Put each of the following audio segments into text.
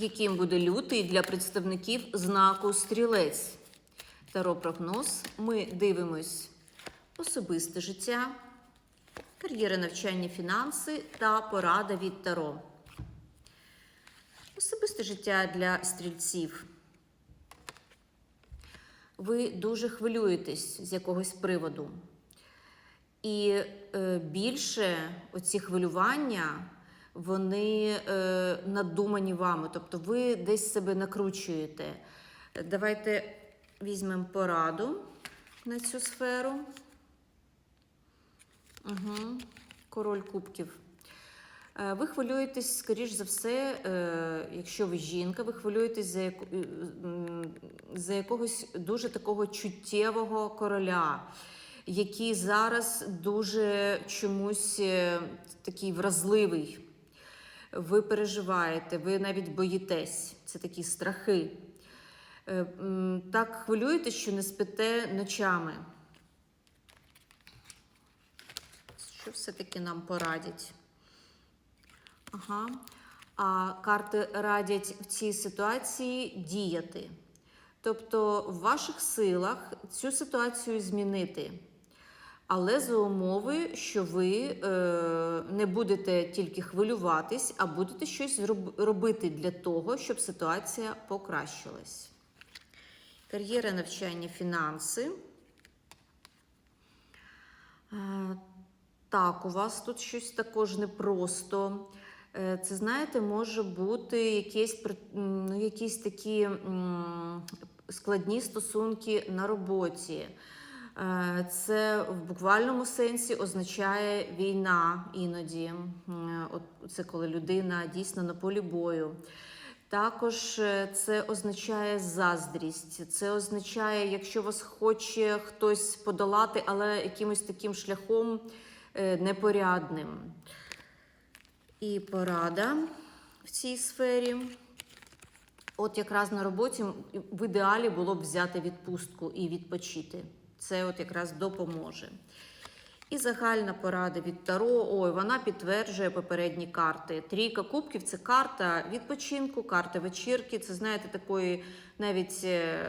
яким буде лютий для представників знаку стрілець. Таро прогноз. Ми дивимось особисте життя, кар'єра навчання, фінанси та порада від Таро. Особисте життя для стрільців. Ви дуже хвилюєтесь з якогось приводу. І е, більше оці хвилювання, вони е, надумані вами. Тобто ви десь себе накручуєте. Давайте візьмемо пораду на цю сферу. Угу. Король кубків. Е, Ви хвилюєтесь, скоріш за все, е, якщо ви жінка, ви хвилюєтесь за, яку- е, за якогось дуже такого чуттєвого короля, який зараз дуже чомусь такий вразливий. Ви переживаєте, ви навіть боїтесь. Це такі страхи. Е, Так хвилюєтесь, що не спите ночами. Що все-таки нам порадять? Ага. А карти радять в цій ситуації діяти. Тобто в ваших силах цю ситуацію змінити. Але за умови, що ви е, не будете тільки хвилюватись, а будете щось робити для того, щоб ситуація покращилась. Кар'єра, навчання, фінанси. Е, Так, у вас тут щось також непросто. Е, Це, знаєте, може бути якісь, ну, якісь такі складні стосунки на роботі. Е, Це в буквальному сенсі означає війна іноді. От це коли людина дійсно на полі бою. Також е, це означає заздрість. Це означає, якщо вас хоче хтось подолати, але якимось таким шляхом е, непорядним. І порада в цій сфері. От якраз на роботі в ідеалі було б взяти відпустку і відпочити. Це от якраз допоможе. І загальна порада від Таро. Ой, вона підтверджує попередні карти. Трійка кубків це карта відпочинку, карта вечірки. Це, знаєте, такої навіть е,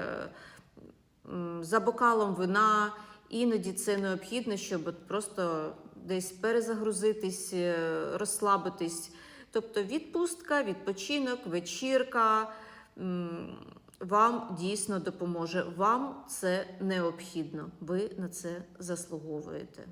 за бокалом вина. Іноді це необхідно, щоб просто десь перезагрузитись, е, розслабитись. Тобто відпустка, відпочинок, вечірка вам дійсно допоможе. Вам це необхідно. Ви на це заслуговуєте.